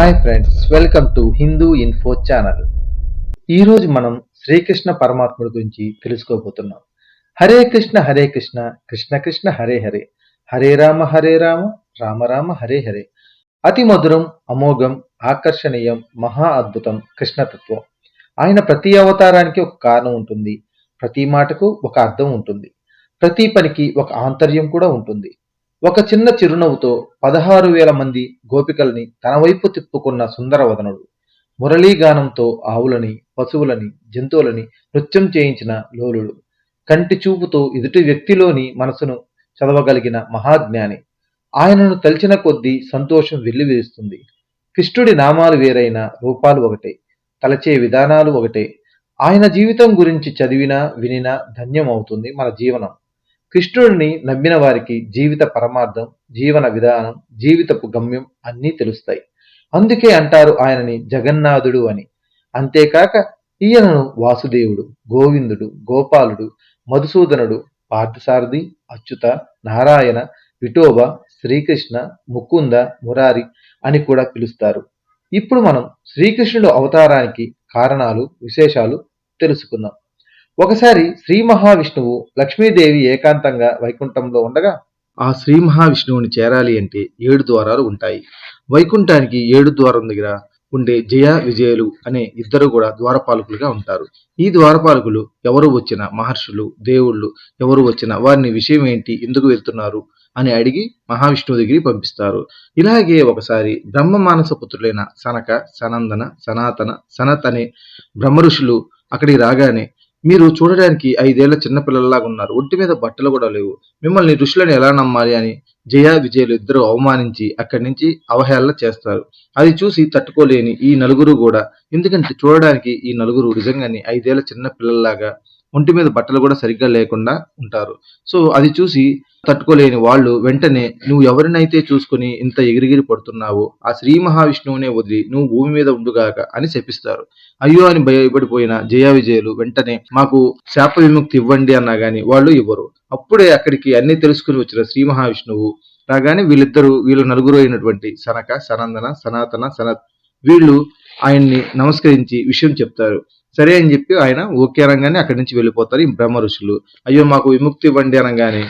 Hi friends welcome to Hindu info channel ఈరోజు మనం శ్రీకృష్ణ పరమాత్ముడి గురించి తెలుసుకోబోతున్నాం. హరే కృష్ణ హరే కృష్ణ కృష్ణ కృష్ణ హరే హరే. హరే రామ హరే రామ రామ రామ హరే హరే. అతి మధురం అమోఘం ఆకర్షణీయం మహా అద్భుతం కృష్ణతత్వం. ఆయన ప్రతి అవతారానికి ఒక కారణం ఉంటుంది. ప్రతి మాటకు ఒక అర్థం ఉంటుంది. ప్రతి పనికి ఒక ఆంతర్యం కూడా ఉంటుంది. ఒక చిన్న చిరునవ్వుతో పదహారు వేల మంది గోపికల్ని తన వైపు తిప్పుకున్న సుందరవదనుడు. మురళీగానంతో ఆవులని పశువులని జంతువులని నృత్యం చేయించిన లోలుడు. కంటి చూపుతో ఎదుటి వ్యక్తిలోని మనసును చదవగలిగిన మహాజ్ఞాని. ఆయనను తలిచిన కొద్దీ సంతోషం వెల్లివిరుస్తుంది. కృష్ణుడి నామాలు వేరైన రూపాలు ఒకటే తలచే విధానాలు ఒకటే. ఆయన జీవితం గురించి చదివినా వినినా ధన్యం అవుతుంది మన జీవనం. కృష్ణుడిని నమ్మిన వారికి జీవిత పరమార్థం జీవన విధానం జీవితపు గమ్యం అన్నీ తెలుస్తాయి. అందుకే అంటారు ఆయనని జగన్నాథుడు అని. అంతేకాక ఈయనను వాసుదేవుడు గోవిందుడు గోపాలుడు మధుసూదనుడు పార్థసారథి అచ్యుత నారాయణ విఠోబ శ్రీకృష్ణ ముకుంద మురారి అని కూడా పిలుస్తారు. ఇప్పుడు మనం శ్రీకృష్ణుడు అవతారానికి కారణాలు విశేషాలు తెలుసుకుందాం. ఒకసారి శ్రీ మహావిష్ణువు లక్ష్మీదేవి ఏకాంతంగా వైకుంఠంలో ఉండగా ఆ శ్రీ మహావిష్ణువుని చేరాలి అంటే ఏడు ద్వారాలు ఉంటాయి. వైకుంఠానికి ఏడు ద్వారం దగ్గర ఉండే జయ విజయలు అనే ఇద్దరు కూడా ద్వారపాలకులుగా ఉంటారు. ఈ ద్వారపాలకులు ఎవరు వచ్చినా మహర్షులు దేవుళ్ళు ఎవరు వచ్చినా వారిని విషయం ఏంటి ఎందుకు వెళ్తున్నారు అని అడిగి మహావిష్ణువు దగ్గరికి పంపిస్తారు. ఇలాగే ఒకసారి బ్రహ్మ మానస పుత్రులైన సనక సనందన సనాతన సనత్ అనే బ్రహ్మ ఋషులు అక్కడికి రాగానే మీరు చూడడానికి ఐదేళ్ళ చిన్నపిల్లల్లాగా ఉన్నారు. ఒంటి మీద బట్టలు కూడా లేవు. మిమ్మల్ని ఋషులను ఎలా నమ్మాలి అని జయ విజయలు ఇద్దరు అవమానించి అక్కడి నుంచి అవహేళన చేస్తారు. అది చూసి తట్టుకోలేని ఈ నలుగురు కూడా ఎందుకంటే చూడడానికి ఈ నలుగురు నిజంగానే ఐదేళ్ళ చిన్న పిల్లల్లాగా ఒంటి మీద బట్టలు కూడా సరిగ్గా లేకుండా ఉంటారు. సో అది చూసి తట్టుకోలేని వాళ్ళు వెంటనే నువ్వు ఎవరినైతే చూసుకుని ఇంత ఎగిరిగిరి పడుతున్నావో ఆ శ్రీ మహావిష్ణువునే వదిలి నువ్వు భూమి మీద ఉండుగాక అని శపిస్తారు అయ్యో అని భయపడిపోయిన జయ విజయులు వెంటనే మాకు శాప విముక్తి ఇవ్వండి అన్నా గాని వాళ్ళు ఇవ్వరు. అప్పుడే అక్కడికి అన్ని తెలుసుకుని వచ్చిన శ్రీ మహావిష్ణువు రాగానే వీళ్ళిద్దరూ వీళ్ళు నలుగురు అయినటువంటి సనక సనందన సనాతన సనత్ వీళ్ళు ఆయన్ని నమస్కరించి విషయం చెప్తారు. సరే అని చెప్పి ఆయన ఓకే అనగానే అక్కడి నుంచి వెళ్ళిపోతారు ఈ బ్రహ్మ ఋషులు. అయ్యో మాకు విముక్తి ఇవ్వండి అనగానే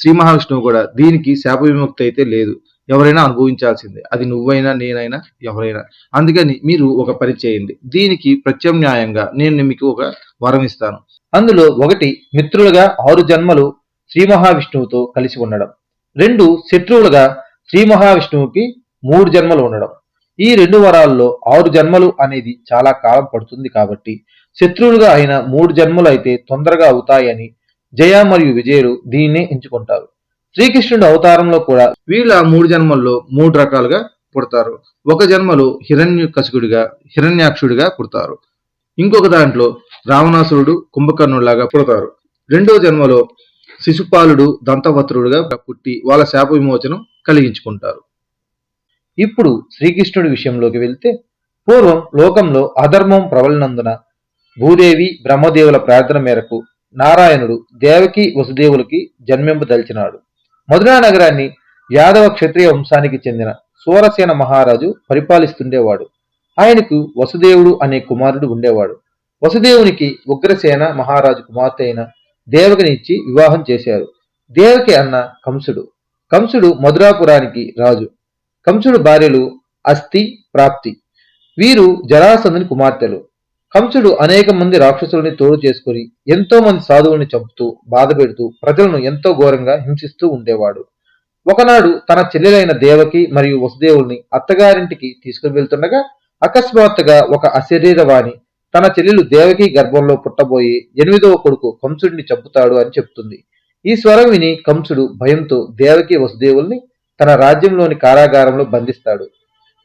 శ్రీ మహావిష్ణువు కూడా దీనికి శాప విముక్తి అయితే లేదు. ఎవరైనా అనుభవించాల్సిందే. అది నువ్వైనా నేనైనా ఎవరైనా. అందుకని మీరు ఒక పని చేయండి. దీనికి ప్రత్యామ్నాయంగా నేను మీకు ఒక వరం ఇస్తాను. అందులో ఒకటి మిత్రులుగా ఆరు జన్మలు శ్రీ మహావిష్ణువుతో కలిసి ఉండడం. రెండు శత్రువులుగా శ్రీ మహావిష్ణువుకి మూడు జన్మలు ఉండడం. ఈ రెండు వరాల్లో ఆరు జన్మలు అనేది చాలా కాలం పడుతుంది కాబట్టి శత్రువులుగా అయిన మూడు జన్మలు అయితే తొందరగా అవుతాయని జయ మరియు విజయులు దీన్నే ఎంచుకుంటారు. శ్రీకృష్ణుడు అవతారంలో కూడా వీళ్ళ మూడు జన్మల్లో మూడు రకాలుగా పుడతారు. ఒక జన్మలో హిరణ్యకశికుడిగా హిరణ్యాక్షుడిగా పుడతారు. ఇంకొక దాంట్లో రావణాసురుడు కుంభకర్ణుడిలాగా పుడతారు. రెండో జన్మలో శిశుపాలుడు దంతవత్రుడుగా పుట్టి వాళ్ళ శాప విమోచనం కలిగించుకుంటారు. ఇప్పుడు శ్రీకృష్ణుడి విషయంలోకి వెళ్తే పూర్వం లోకంలో అధర్మం ప్రబలినందున భూదేవి బ్రహ్మదేవుల ప్రార్థన మేరకు నారాయణుడు దేవకి వసుదేవులకి జన్మింపదలిచినాడు మధురా నగరాన్ని యాదవ క్షత్రియ వంశానికి చెందిన సూరసేన మహారాజు పరిపాలిస్తుండేవాడు. ఆయనకు వసుదేవుడు అనే కుమారుడు ఉండేవాడు. వసుదేవునికి ఉగ్రసేన మహారాజు కుమార్తె అయిన దేవకిని ఇచ్చి వివాహం చేశారు. దేవకి అన్న కంసుడు. కంసుడు మధురాపురానికి రాజు. కంసుడు భార్యలు అస్థి ప్రాప్తి. వీరు జరాసంధుని కుమార్తెలు. కంసుడు అనేక మంది రాక్షసుల్ని తోడు చేసుకుని ఎంతో మంది సాధువుల్ని చంపుతూ బాధపెడుతూ ప్రజలను ఎంతో ఘోరంగా హింసిస్తూ ఉండేవాడు. ఒకనాడు తన చెల్లెలైన దేవకి మరియు వసుదేవుల్ని అత్తగారింటికి తీసుకుని వెళ్తుండగా అకస్మాత్తుగా ఒక అశరీరవాణి తన చెల్లెలు దేవకి గర్భంలో పుట్టబోయి ఎనిమిదవ కొడుకు కంసుడిని చంపుతాడు అని చెప్తుంది ఈ స్వరం విని కంసుడు భయంతో దేవకి వసుదేవుల్ని తన రాజ్యంలోని కారాగారంలో బంధిస్తాడు.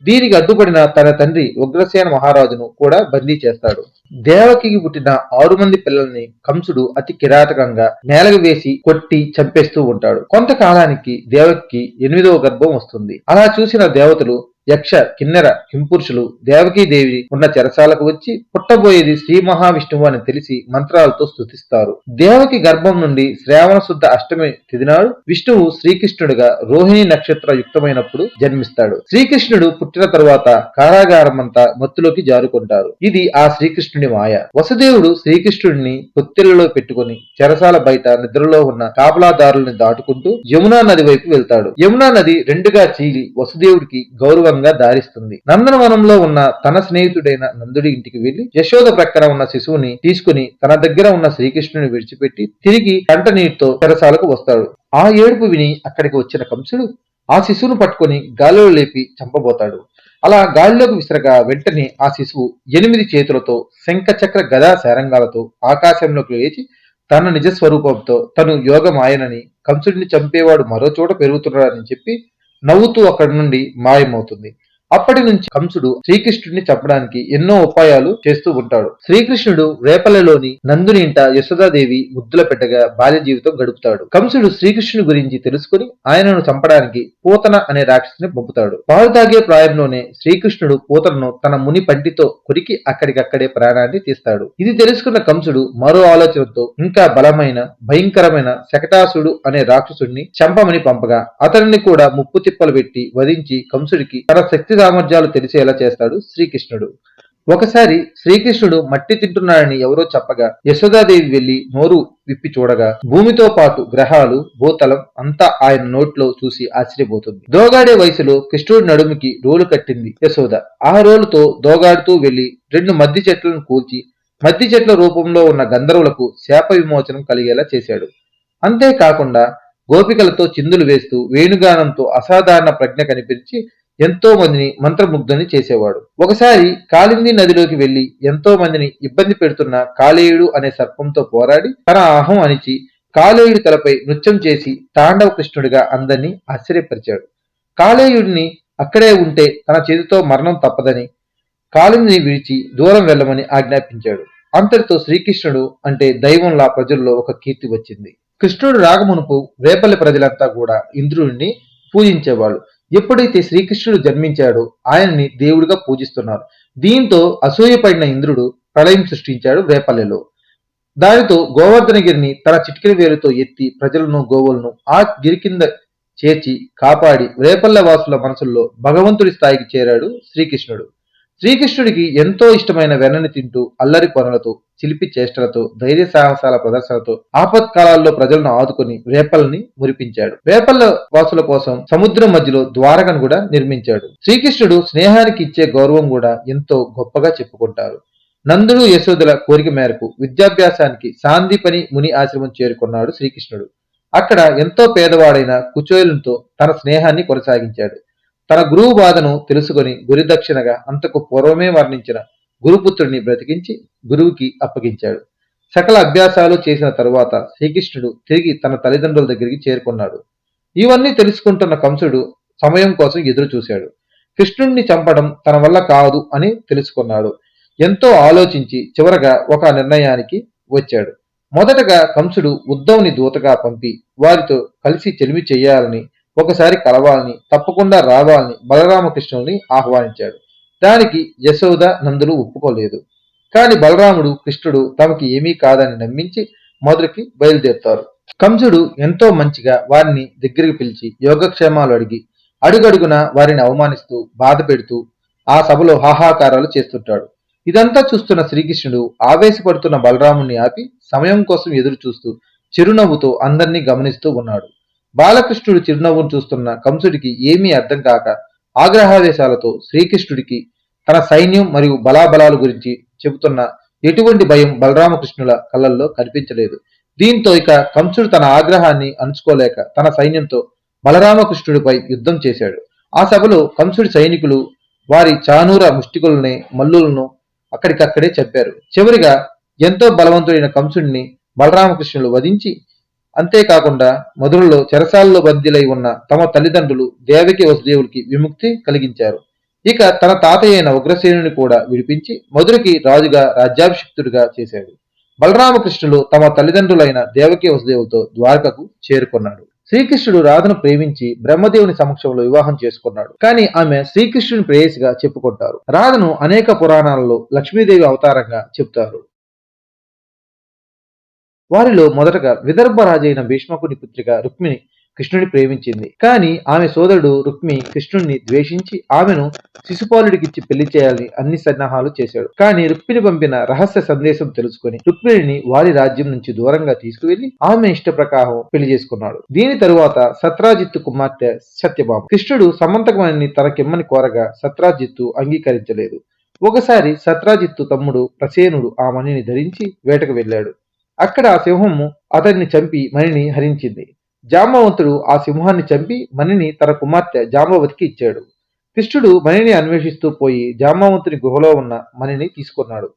దీనికి అడ్డుపడిన తన తండ్రి ఉగ్రసేన మహారాజును కూడా బందీ చేస్తాడు. దేవకికి పుట్టిన ఆరు మంది పిల్లల్ని కంసుడు అతి కిరాతకంగా నేలకు వేసి కొట్టి చంపేస్తూ ఉంటాడు. కొంతకాలానికి దేవకి ఎనిమిదవ గర్భం వస్తుంది. అలా చూసిన దేవతలు యక్ష కిన్నెర కింపురుషులు దేవకీదేవి ఉన్న చెరసాలకు వచ్చి పుట్టబోయేది శ్రీ మహావిష్ణువు అని తెలిసి మంత్రాలతో స్తుతిస్తారు. దేవకి గర్భం నుండి శ్రావణ శుద్ధ అష్టమి తిదినాడు విష్ణువు శ్రీకృష్ణుడిగా రోహిణి నక్షత్ర యుక్తమైనప్పుడు జన్మిస్తాడు. శ్రీకృష్ణుడు పుట్టిన తరువాత కారాగారమంతా మత్తులోకి జారుకుంటారు. ఇది ఆ శ్రీకృష్ణుడి మాయ. వసుదేవుడు శ్రీకృష్ణుడిని పొత్తిళ్ళలో పెట్టుకుని చెరసాల బయట నిద్రలో ఉన్న కాపలాదారుల్ని దాటుకుంటూ యమునా నది వైపు వెళ్తాడు. యమునా నది రెండుగా చీలి వసుదేవుడికి గౌరవంగా దారిస్తుంది. నందనవనంలో ఉన్న తన స్నేహితుడైన నందుడి ఇంటికి వెళ్ళి యశోద ప్రక్కన ఉన్న శిశువుని తీసుకుని తన దగ్గర ఉన్న శ్రీకృష్ణుని విడిచిపెట్టి తిరిగి కంట నీటితో తెరసాలకు వస్తాడు. ఆ ఏడుపు విని అక్కడికి వచ్చిన కంసుడు ఆ శిశువును పట్టుకుని గాలిలో లేపి చంపబోతాడు. అలా గాలిలోకి విసరగా వెంటనే ఆ శిశువు ఎనిమిది చేతులతో శంఖచక్ర గదా శారంగాలతో ఆకాశంలోకి లేచి తన నిజ స్వరూపంతో తను యోగమాయనని కంసుడిని చంపేవాడు మరో చోట పెరుగుతున్నాడని చెప్పి నవ్వుతూ అక్కడి నుండి మాయమవుతుంది. అప్పటి నుంచి కంసుడు శ్రీకృష్ణుడిని చంపడానికి ఎన్నో ఉపాయాలు చేస్తూ ఉంటాడు. శ్రీకృష్ణుడు రేపలలోని నందుని ఇంట యశోదాదేవి ముద్దుల పెట్టగా బాల్య జీవితం గడుపుతాడు. కంసుడు శ్రీకృష్ణుని గురించి తెలుసుకుని ఆయనను చంపడానికి పూతన అనే రాక్షసుని పంపుతాడు. పాలు తాగే ప్రాయంలోనే శ్రీకృష్ణుడు పూతనను తన ముని పంటితో కొరికి అక్కడికక్కడే ప్రాణాన్ని తీస్తాడు. ఇది తెలుసుకున్న కంసుడు మరో ఆలోచనతో ఇంకా బలమైన భయంకరమైన శకటాసుడు అనే రాక్షసుడిని చంపమని పంపగా అతనిని కూడా ముప్పు తిప్పలు పెట్టి వధించి కంసుడికి తన శక్తి సామర్థ్యాలు తెలిసేలా చేస్తాడు శ్రీకృష్ణుడు. ఒకసారి శ్రీకృష్ణుడు మట్టి తింటున్నాడని ఎవరో చెప్పగా యశోదాదేవి వెళ్ళి నోరు విప్పి చూడగా భూమితో పాటు గ్రహాలు భూతలం అంతా ఆయన నోట్లో చూసి ఆశ్చర్యపోతుంది. దోగాడే వయసులో కృష్ణుడి నడుముకి రోలు కట్టింది యశోద. ఆ రోలుతో దోగాడుతూ వెళ్ళి రెండు మద్ది చెట్లను కూల్చి మద్ది చెట్ల రూపంలో ఉన్న గంధర్వులకు శాప విమోచనం కలిగేలా చేశాడు. అంతేకాకుండా గోపికలతో చిందులు వేస్తూ వేణుగానంతో అసాధారణ ప్రజ్ఞ కనిపించి ఎంతో మందిని మంత్రముగ్ధుని చేసేవాడు. ఒకసారి కాళింది నదిలోకి వెళ్ళి ఎంతో మందిని ఇబ్బంది పెడుతున్న కాళేయుడు అనే సర్పంతో పోరాడి తన అహం అణిచి కాళేయుడి తలపై నృత్యం చేసి తాండవ కృష్ణుడిగా అందరినీ ఆశ్చర్యపరిచాడు. కాళేయుడిని అక్కడే ఉంటే తన చేతితో మరణం తప్పదని కాళిందిని విడిచి దూరం వెళ్ళమని ఆజ్ఞాపించాడు. అంతటితో శ్రీకృష్ణుడు అంటే దైవంలా ప్రజల్లో ఒక కీర్తి వచ్చింది. కృష్ణుడు రాగమునుపు రేపల్లి ప్రజలంతా కూడా ఇంద్రుడిని పూజించేవాళ్ళు. ఎప్పుడైతే శ్రీకృష్ణుడు జన్మించాడో ఆయనని దేవుడిగా పూజిస్తున్నారు. దీంతో అసూయపడిన ఇంద్రుడు ప్రళయం సృష్టించాడు రేపల్లెలో దానితో గోవర్ధనగిరిని తన చిటికిన వేలుతో ఎత్తి ప్రజలను గోవులను ఆ గిరి కింద చేర్చి కాపాడి రేపల్లె వాసుల మనసుల్లో భగవంతుడి స్థాయికి చేరాడు శ్రీకృష్ణుడు. శ్రీకృష్ణుడికి ఎంతో ఇష్టమైన వెన్నని తింటూ అల్లరి పనులతో చిలిపి చేష్టలతో ధైర్య సాహసాల ప్రదర్శనతో ఆపత్కాలాల్లో ప్రజలను ఆదుకుని వేపల్ని మురిపించాడు. వేపల్ల వాసుల కోసం సముద్రం మధ్యలో ద్వారకను కూడా నిర్మించాడు. శ్రీకృష్ణుడు స్నేహానికి ఇచ్చే గౌరవం కూడా ఎంతో గొప్పగా చెప్పుకుంటారు. నందుడు యశోదల కోరిక మేరకు విద్యాభ్యాసానికి సాందీపని ముని ఆశ్రమం చేరుకున్నాడు శ్రీకృష్ణుడు. అక్కడ ఎంతో పేదవాడైన కుచోయులతో తన స్నేహాన్ని కొనసాగించాడు. తన గురువు బాధను తెలుసుకొని గురిదక్షిణగా అంతకు పూర్వమే వర్ణించిన గురుపుత్రుడిని బ్రతికించి గురువుకి అప్పగించాడు. సకల అభ్యాసాలు చేసిన తరువాత శ్రీకృష్ణుడు తిరిగి తన తల్లిదండ్రుల దగ్గరికి చేరుకున్నాడు. ఇవన్నీ తెలుసుకుంటున్న కంసుడు సమయం కోసం ఎదురు చూశాడు కృష్ణుణ్ణి చంపడం తన వల్ల కాదు అని తెలుసుకున్నాడు. ఎంతో ఆలోచించి చివరగా ఒక నిర్ణయానికి వచ్చాడు. మొదటగా కంసుడు ఉద్ధవుని దూతగా పంపి వారితో కలిసి చెలిమి చేయాలని ఒకసారి కలవాలని తప్పకుండా రావాలని బలరామకృష్ణుని ఆహ్వానించాడు. దానికి యశోద నందులు ఒప్పుకోలేదు. కాని బలరాముడు కృష్ణుడు తమకి ఏమీ కాదని నమ్మించి మొదటికి బయలుదేరుతారు. కంసుడు ఎంతో మంచిగా వారిని దగ్గరికి పిలిచి యోగక్షేమాలు అడిగి అడుగడుగున వారిని అవమానిస్తూ బాధ పెడుతూ ఆ సభలో హాహాకారాలు చేస్తుంటాడు. ఇదంతా చూస్తున్న శ్రీకృష్ణుడు ఆవేశపడుతున్న బలరాముణ్ణి ఆపి సమయం కోసం ఎదురు చూస్తూ చిరునవ్వుతో అందరినీ గమనిస్తూ ఉన్నాడు. బాలకృష్ణుడు చిరునవ్వును చూస్తున్న కంసుడికి ఏమీ అర్థం కాక ఆగ్రహావేశాలతో శ్రీకృష్ణుడికి తన సైన్యం మరియు బలాబలాల గురించి చెబుతున్న ఎటువంటి భయం బలరామకృష్ణుల కళ్ళల్లో కనిపించలేదు. దీంతో ఇక కంసుడు తన ఆగ్రహాన్ని అణుచుకోలేక తన సైన్యంతో బలరామకృష్ణుడిపై యుద్ధం చేశాడు. ఆ సభలో కంసుడి సైనికులు వారి చానూర ముష్టికులని మల్లులను అక్కడికక్కడే చెప్పారు చివరిగా ఎంతో బలవంతుడైన కంసుడిని బలరామకృష్ణులు వధించి అంతేకాకుండా మధురలో చెరసాల్లో బందీలై ఉన్న తమ తల్లిదండ్రులు దేవకి వసుదేవుడికి విముక్తి కలిగించారు. ఇక తన తాతయ్య అయిన ఉగ్రసేనుని కూడా విడిపించి మధురకి రాజుగా రాజ్యాభిషిక్తుడిగా చేశాడు. బలరామకృష్ణులు తమ తల్లిదండ్రులైన దేవకి వసుదేవులతో ద్వారకకు చేరుకున్నాడు. శ్రీకృష్ణుడు రాధను ప్రేమించి బ్రహ్మదేవుని సమక్షంలో వివాహం చేసుకున్నాడు. కానీ ఆమె శ్రీకృష్ణుని ప్రేయసిగా చెప్పుకుంటారు. రాధను అనేక పురాణాలలో లక్ష్మీదేవి అవతారంగా చెప్తారు. వారిలో మొదటగా విదర్భ రాజైన భీష్మకుని పుత్రిక రుక్మిణి కృష్ణుని ప్రేమించింది. కానీ ఆమె సోదరుడు రుక్మి కృష్ణుణ్ణి ద్వేషించి ఆమెను శిశుపాలుడికిచ్చి పెళ్ళి చేయాలని అన్ని సన్నాహాలు చేశాడు. కానీ రుక్మిణి పంపిన రహస్య సందేశం తెలుసుకుని రుక్మిణిని వారి రాజ్యం నుంచి దూరంగా తీసుకువెళ్ళి ఆమె ఇష్ట ప్రకారం పెళ్ళి చేసుకున్నాడు. దీని తరువాత సత్రాజిత్తు కుమార్తె సత్యభామ. కృష్ణుడు సమంతకమని తనకిమ్మని కోరగా సత్రాజిత్తు అంగీకరించలేదు. ఒకసారి సత్రాజిత్తు తమ్ముడు ప్రసేనుడు ఆ మణిని ధరించి వేటకు వెళ్ళాడు. అక్కడ ఆ సింహము అతన్ని చంపి మణిని హరించింది. జాంబవంతుడు ఆ సింహాన్ని చంపి మణిని తన కుమార్తె జాంబవతికి ఇచ్చాడు. కృష్ణుడు మణిని అన్వేషిస్తూ పోయి జాంబవంతుని గుహలో ఉన్న మణిని తీసుకున్నాడు.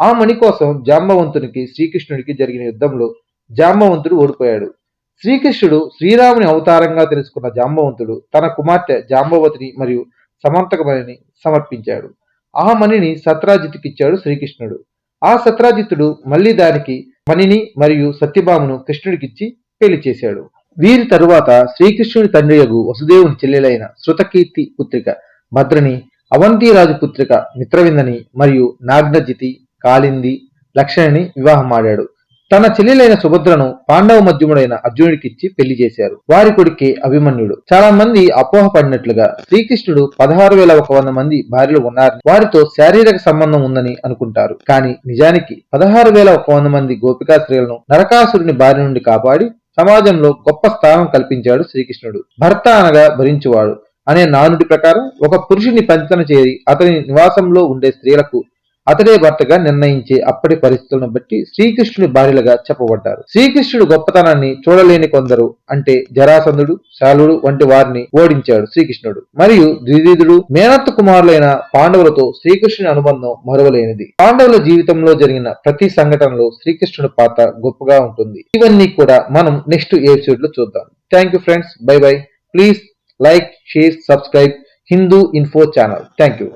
ఆ మణి కోసం జాంబవంతునికి శ్రీకృష్ణుడికి జరిగిన యుద్ధంలో జాంబవంతుడు ఓడిపోయాడు. శ్రీకృష్ణుడు శ్రీరాముని అవతారంగా తెలుసుకున్న జాంబవంతుడు తన కుమార్తె జాంబవతిని మరియు సమంతకమణిని సమర్పించాడు. ఆ మణిని సత్రాజిత్తుకిచ్చాడు శ్రీకృష్ణుడు. ఆ సత్రాజిత్తుడు మళ్ళీ దానికి మణిని మరియు సత్యభామను కృష్ణుడికిచ్చి పెళ్ళి చేశాడు. వీరి తరువాత శ్రీకృష్ణుడి తండ్రియగు వసుదేవుని చెల్లెలైన శృతకీర్తి పుత్రిక భద్రని అవంతిరాజు పుత్రిక మిత్రవిందని మరియు నాగ్నజితి కాళింది లక్షణిని వివాహమాడాడు తన చెల్లెలైన సుభద్రను పాండవ మధ్యముడైన అర్జునుడికిచ్చి పెళ్ళి చేశారు. వారి కొడుకే అభిమన్యుడు. చాలా మంది అపోహ పడినట్లుగా శ్రీకృష్ణుడు పదహారు వేల ఒక వంద మంది భార్యలు ఉన్నారని వారితో శారీరక సంబంధం ఉందని అనుకుంటారు. కానీ నిజానికి పదహారు వేల ఒక వంద మంది గోపికా స్త్రీలను నరకాసురుని బారి నుండి కాపాడి సమాజంలో గొప్ప స్థానం కల్పించాడు శ్రీకృష్ణుడు. భర్త అనగా భరించువాడు అనే నానుడి ప్రకారం ఒక పురుషుని పంచన చేరి అతని నివాసంలో ఉండే స్త్రీలకు అతడే భర్తగా నిర్ణయించే అప్పటి పరిస్థితులను బట్టి శ్రీకృష్ణుని భార్యలుగా చెప్పబడ్డారు. శ్రీకృష్ణుడు గొప్పతనాన్ని చూడలేని కొందరు అంటే జరాసంధుడు శాలుడు వంటి వారిని ఓడించాడు శ్రీకృష్ణుడు. మరియు ద్విదీదుడు మేనత్త కుమారులైన పాండవులతో శ్రీకృష్ణుని అనుబంధం మరువలేనిది. పాండవుల జీవితంలో జరిగిన ప్రతి సంఘటనలో శ్రీకృష్ణుడి పాత్ర గొప్పగా ఉంటుంది. ఇవన్నీ కూడా మనం నెక్స్ట్ ఎపిసోడ్లో చూద్దాం. Thank you friends. Bye bye. Please like share subscribe Hindu info channel. Thank you.